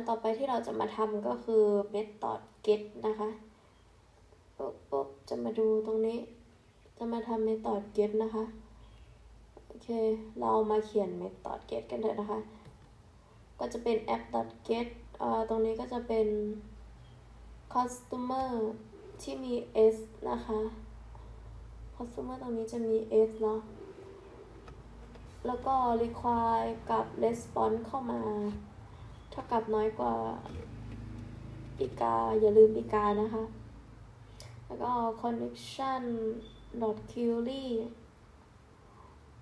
นต่อไปที่เราจะมาทำก็คือ method get นะคะปุ๊บปุ๊บจะมาดูตรงนี้ จะมาทำ method get นะคะ โอเค เรามาเขียน method get กันเถอะนะคะ ก็จะเป็น app get อ่าตรงนี้ก็จะเป็น customer ที่มี s นะคะ customer ตรงนี้จะมี s เนาะแล้วก็ require กับ response เข้ามา เท่ากับน้อยกว่าอีกา อย่าลืมอีกานะคะ แล้วก็ connection dot query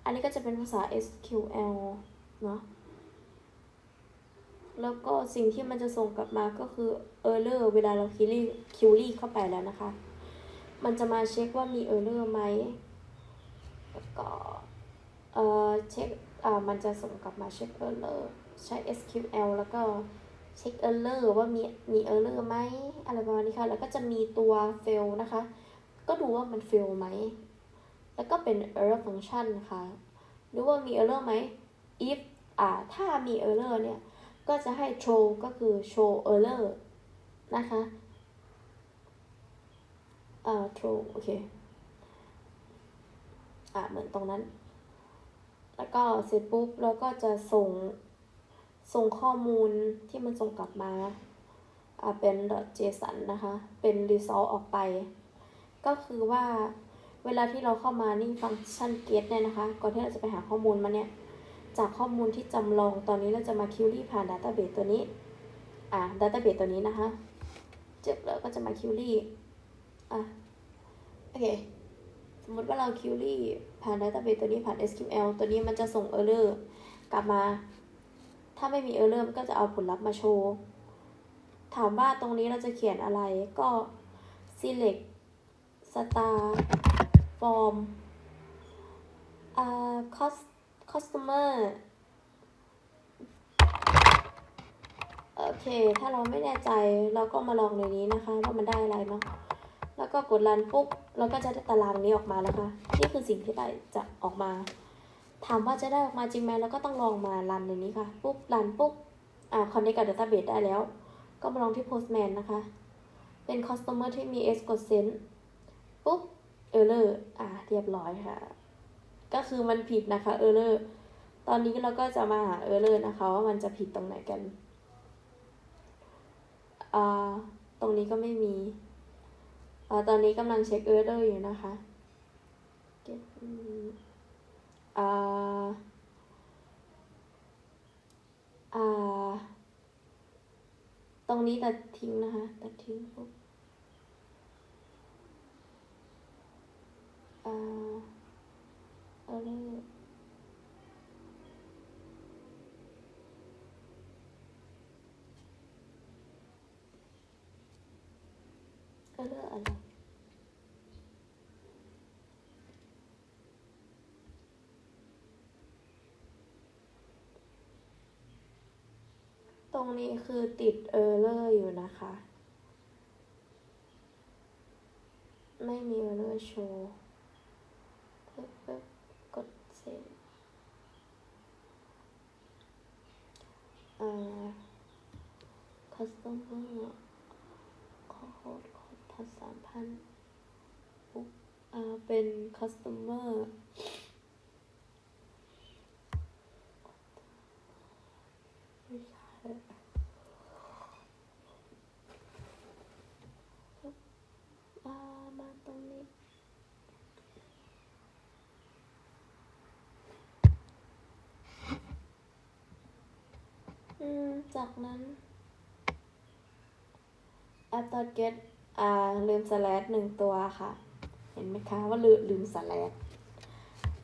อันนี้ก็จะเป็นภาษา SQL เนาะแล้วก็สิ่งที่มันจะส่งกลับมาก็คือ error เวลาเรา query query เข้าไปแล้วนะคะ มันจะมาเช็คว่ามี error ไหมแล้วก็เอ่อเช็คอ่ามันจะส่งกลับมาเช็ค error ใช้ SQL แล้วก็เช็ค error ว่ามีมี error ไหมอะไรประมาณนี้ค่ะ แล้วก็จะมีตัว fail นะคะ ก็ดูว่ามัน fail ไหม แล้วก็เป็น error function นะคะดูว่ามี error ไหม if อ่าถ้ามี error เนี่ย ก็จะให้ show ก็คือ show error นะคะอ่า true โอเค อ่าเหมือนตรงนั้น แล้วก็เสร็จปุ๊บเราก็จะส่ง ส่งข้อมูลที่มันส่งกลับมาอ่าเป็น .json นะคะ เป็น result ออกไป ก็คือว่าเวลาที่เราเข้ามานี่ฟังก์ชัน get เนี่ยนะคะ ก่อนที่เราจะไปหาข้อมูลมาเนี่ย จากข้อมูลที่จำลองตอนนี้เราจะมา query ผ่าน database ตัวนี้ อ่า database ตัวนี้นะคะ เจ็บแล้วก็จะมา query อะ โอเค สมมติว่าเรา query ผ่าน database ตัวนี้ผ่าน SQL ตัวนี้มันจะส่ง error กลับมา ถ้าไม่มี error มันก็จะเอาผลลัพธ์มาโชว์ ถามว่าตรงนี้เราจะเขียนอะไรก็ select star form อ่า cost customer โอเค ถ้าเราไม่แน่ใจเราก็มาลองในนี้นะคะว่ามันได้อะไรเนาะ แล้วก็กดรันปุ๊บเราก็จะได้ตารางนี้ออกมาแล้วค่ะ นี่คือสิ่งที่ได้จะออกมา ถามว่าจะได้ออกมาจริงไหมเราก็ต้องลองมารันในนี้ค่ะ ปุ๊บรันปุ๊บอ่า connect กับ database ได้แล้ว ก็มาลองที่ postman นะคะ เป็น customer ที่มี s กด send ปุ๊บ error อ่าเรียบร้อยค่ะ ก็คือมันผิดนะคะ error ตอนนี้เราก็จะมาหา error นะคะ ว่ามันจะผิดตรงไหนกันอ่าตรงนี้ก็ไม่มีอ่าตอนนี้กำลังเช็ค error อยู่นะคะ Get อ่าอ่าตรงนี้ตัดทิ้งนะคะ ตัดทิ้งปุ๊บอ่า error เอออะไร ตรงนี้คือติดเออร์เลอร์อยู่นะคะ ไม่มีเออร์เลอร์โชว์ปึ๊บปึ๊บกดเซฟอ่า customer ขอโค้ดโค้ดพันสามพันปุ๊บอ่าเป็น customer ไม่ใช่ปึ๊บอ่า มาตรงนี้ อืม จากนั้น a p t o get อ่าลืมสแลดหนึ่งตัวค่ะ เห็นไหมคะว่าลืมลืมสแลด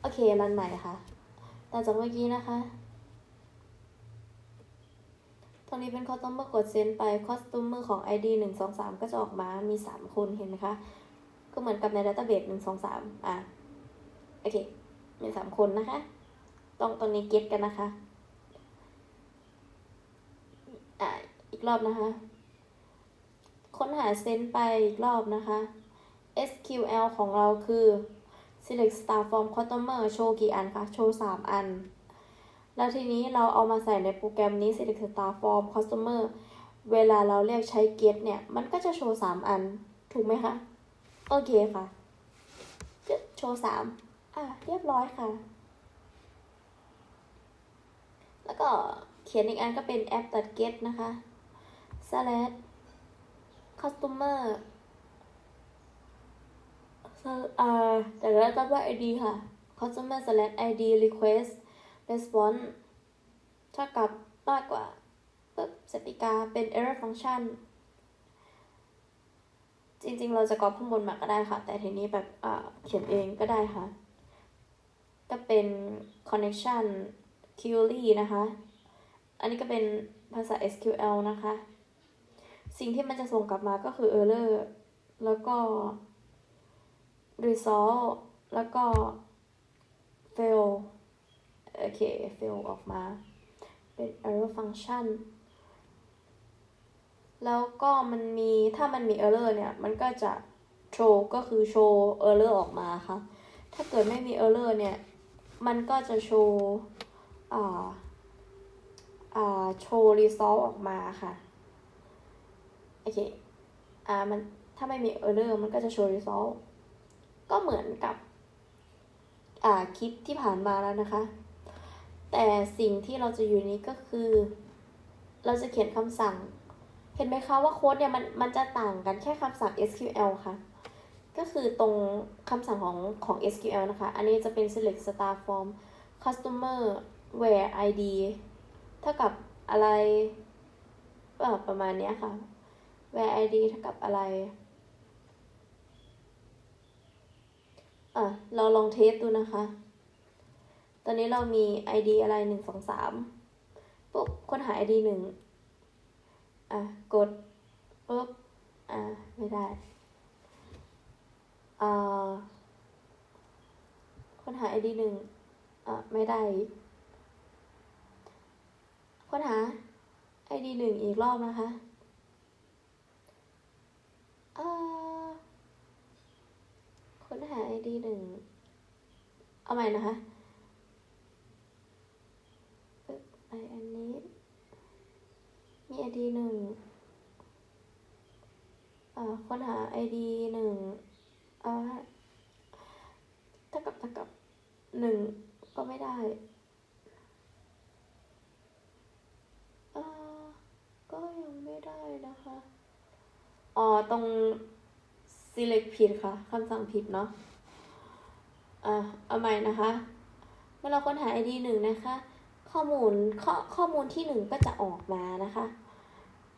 โอเครันใหม่ค่ะแต่จากเมื่อกี้นะคะ ตรงนี้เป็น customer กดเซ็นไป customer ของ ID หนึ่งสองสามก็จะออกมามีสามคนเห็นไหมคะ ก็เหมือนกับใน database หนึ่งสองสามอะ โอเค มีสามคนนะคะต้องตรงนี้ get กันนะคะ อีก รอบนะคะ ค้นหาเซนไปอีกรอบนะคะ SQL ของเราคือ select star from customer โชว์กี่อันคะ โชว์ 3 อัน แล้วทีนี้เราเอามาใส่ในโปรแกรมนี้ select star form customer เวลาเราเรียกใช้ get เนี่ย มันก็จะโชว์ 3 อัน ถูกไหมคะ โอเคค่ะจะโชว์ 3 อะ เรียบร้อยค่ะ แล้วก็เขียนอีกอันก็เป็น app get นะคะ slash customer เอ่อแต่เราต้องว่า id ค่ะ customer slash id request response เท่ากับมากกว่าปึ๊บสติกาเป็น error function จริงๆ เราจะกรอบข้างบนมาก็ได้ค่ะ แต่ทีนี้แบบเขียนเองก็ได้ค่ะ ก็เป็น connection query นะคะ อันนี้ก็เป็นภาษา SQL นะคะ สิ่งที่มันจะส่งกลับมาก็คือ error แล้วก็ result แล้วก็ fail โอเค fail ออกมา เป็น error function แล้วก็มันมีถ้ามันมี error เนี่ย มันก็จะ show ก็คือ show error ออกมาค่ะ ถ้าเกิดไม่มี error เนี่ย มันก็จะโชว์อ่า อ่าโชว์ result ออกมาค่ะ โอเคอ่ามันถ้าไม่มี error มันก็จะโชว์ result ก็เหมือนกับอ่าคลิปที่ผ่านมาแล้วนะคะ แต่สิ่งที่เราจะอยู่นี้ก็คือ เราจะเขียนคำสั่ง เห็นไหมคะว่าโค้ดเนี่ยมันมันจะต่างกันแค่คำสั่ง SQL ค่ะ ก็คือตรงคำสั่งของของ SQL นะคะ อันนี้จะเป็น select star form customer where id เท่ากับอะไรเอ่อประมาณนี้ค่ะ where id เท่ากับอะไร อะ เราลองเทสดูนะคะ ตอนนี้เรามี id อะไรหนึ่งสองสามปุ๊บค้นหา id หนึ่งอะ กดปุ๊บ อะ ไม่ได้ อ่าค้นหา id หนึ่งอะ ไม่ได้ ค้นหา id หนึ่งอีกรอบนะคะ อ่าค้นหา id หนึ่ง เอาใหม่นะคะไออันนี้ มี id หนึ่งอ่าค้นหา id หนึ่งอ่าเท่ากับเท่ากับหนึ่งก็ไม่ได้อ่าก็ยังไม่ได้นะคะ อ๋อตรง select ผิดค่ะคำสั่งผิดเนาะอะเอาใหม่นะคะเมื่อเราค้นหา id หนึ่งนะคะ ข้อมูลข้อข้อมูลที่หนึ่งก็จะออกมานะคะ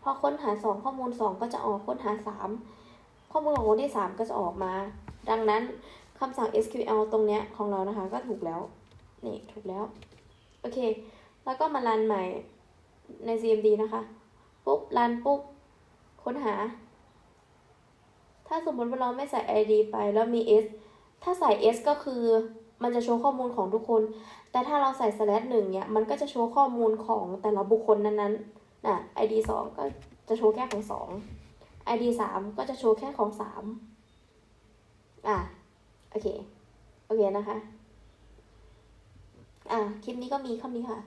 พอค้นหาสองข้อมูลสองก็จะออกค้นหาสามข้อมูลของคนที่สามก็จะออกมา ดังนั้นคำสั่ง SQL ตรงเนี้ยของเรานะคะก็ถูกแล้ว นี่ถูกแล้ว โอเค แล้วก็มารันใหม่ใน CMD นะคะ ปุ๊บรันปุ๊บ ค้นหา ถ้าสมมติว่าเราไม่ใส่ ID ไปแล้วมี S ถ้าใส่ S ก็คือมันจะโชว์ข้อมูลของทุกคน แต่ถ้าเราใส่ slash หนึ่งเนี่ย มันก็จะโชว์ข้อมูลของแต่ละบุคคลนั้นๆน่ะ ID สองก็จะโชว์แค่ของสอง ID สามก็จะโชว์แค่ของสามอะ โอเค โอเคนะคะ อะ คลิปนี้ก็มีคำนี้ค่ะ